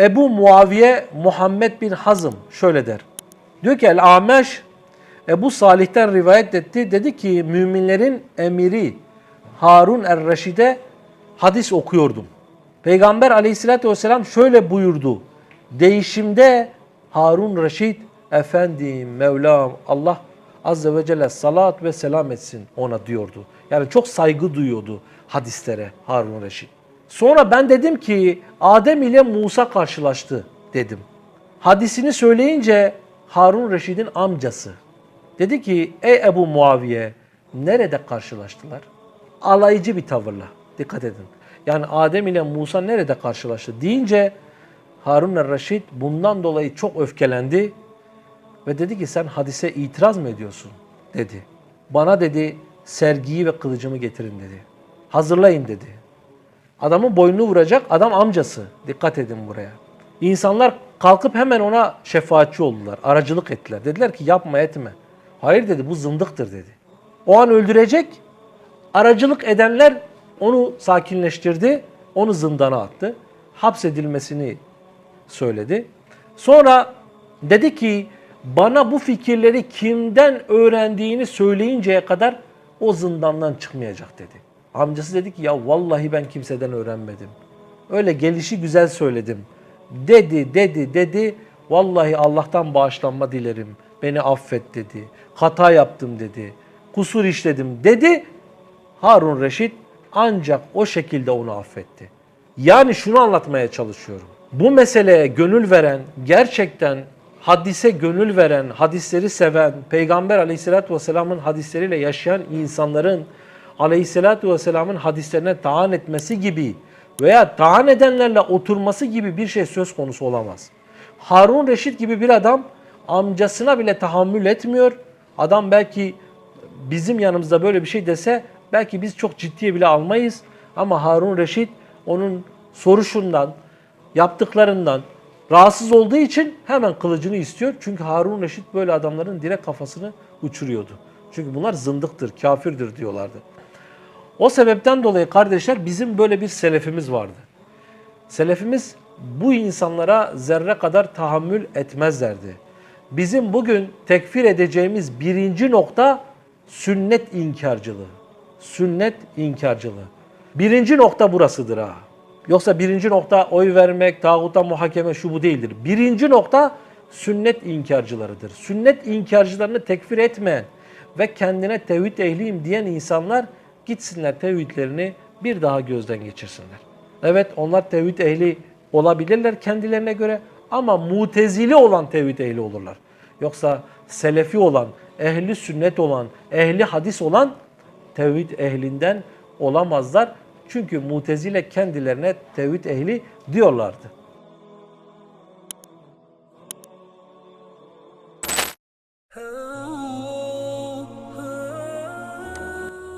Ebu Muaviye Muhammed bin Hazım şöyle der. Diyor ki El-Ameş Ebu Salih'ten rivayet etti. Dedi ki müminlerin emiri Harun er-Reşid'e hadis okuyordum. Peygamber aleyhissalatü vesselam şöyle buyurdu. Değişimde Harun Reşid efendim Mevlam Allah azze ve celle salat ve selam etsin ona diyordu. Yani çok saygı duyuyordu hadislere Harun Reşid. Sonra ben dedim ki Adem ile Musa karşılaştı dedim. Hadisini söyleyince Harun Reşid'in amcası dedi ki ey Ebu Muaviye nerede karşılaştılar? Alaycı bir tavırla dikkat edin. Yani Adem ile Musa nerede karşılaştı deyince Harun er-Reşid bundan dolayı çok öfkelendi ve dedi ki sen hadise itiraz mı ediyorsun dedi. Bana dedi sergiyi ve kılıcımı getirin dedi. Hazırlayın dedi. Adamın boynunu vuracak adam amcası. Dikkat edin buraya. İnsanlar kalkıp hemen ona şefaatçi oldular. Aracılık ettiler. Dediler ki yapma etme. Hayır dedi bu zındıktır dedi. O an öldürecek. Aracılık edenler onu sakinleştirdi. Onu zindana attı. Hapsedilmesini söyledi. Sonra dedi ki bana bu fikirleri kimden öğrendiğini söyleyinceye kadar o zindandan çıkmayacak dedi. Amcası dedi ki ya vallahi ben kimseden öğrenmedim. Öyle gelişi güzel söyledim. Dedi, dedi, dedi. Vallahi Allah'tan bağışlanma dilerim. Beni affet dedi. Hata yaptım dedi. Kusur işledim dedi. Harun Reşit ancak o şekilde onu affetti. Yani şunu anlatmaya çalışıyorum. Bu meseleye gönül veren, gerçekten hadise gönül veren, hadisleri seven, Peygamber aleyhissalatü vesselamın hadisleriyle yaşayan insanların aleyhissalatü vesselamın hadislerine taan etmesi gibi veya taan edenlerle oturması gibi bir şey söz konusu olamaz. Harun Reşit gibi bir adam amcasına bile tahammül etmiyor. Adam belki bizim yanımızda böyle bir şey dese belki biz çok ciddiye bile almayız. Ama Harun Reşit onun soruşundan, yaptıklarından rahatsız olduğu için hemen kılıcını istiyor. Çünkü Harun Reşit böyle adamların direkt kafasını uçuruyordu. Çünkü bunlar zındıktır, kafirdir diyorlardı. O sebepten dolayı kardeşler bizim böyle bir selefimiz vardı. Selefimiz bu insanlara zerre kadar tahammül etmezlerdi. Bizim bugün tekfir edeceğimiz birinci nokta sünnet inkarcılığı. Sünnet inkarcılığı. Birinci nokta burasıdır ha. Yoksa birinci nokta oy vermek, tağuta muhakeme şu bu değildir. Birinci nokta sünnet inkarcılarıdır. Sünnet inkarcılarını tekfir etmeyen ve kendine tevhid ehliyim diyen insanlar gitsinler tevhidlerini bir daha gözden geçirsinler. Evet onlar tevhid ehli olabilirler kendilerine göre ama mutezili olan tevhid ehli olurlar. Yoksa selefi olan, ehli sünnet olan, ehli hadis olan tevhid ehlinden olamazlar. Çünkü mutezile kendilerine tevhid ehli diyorlardı.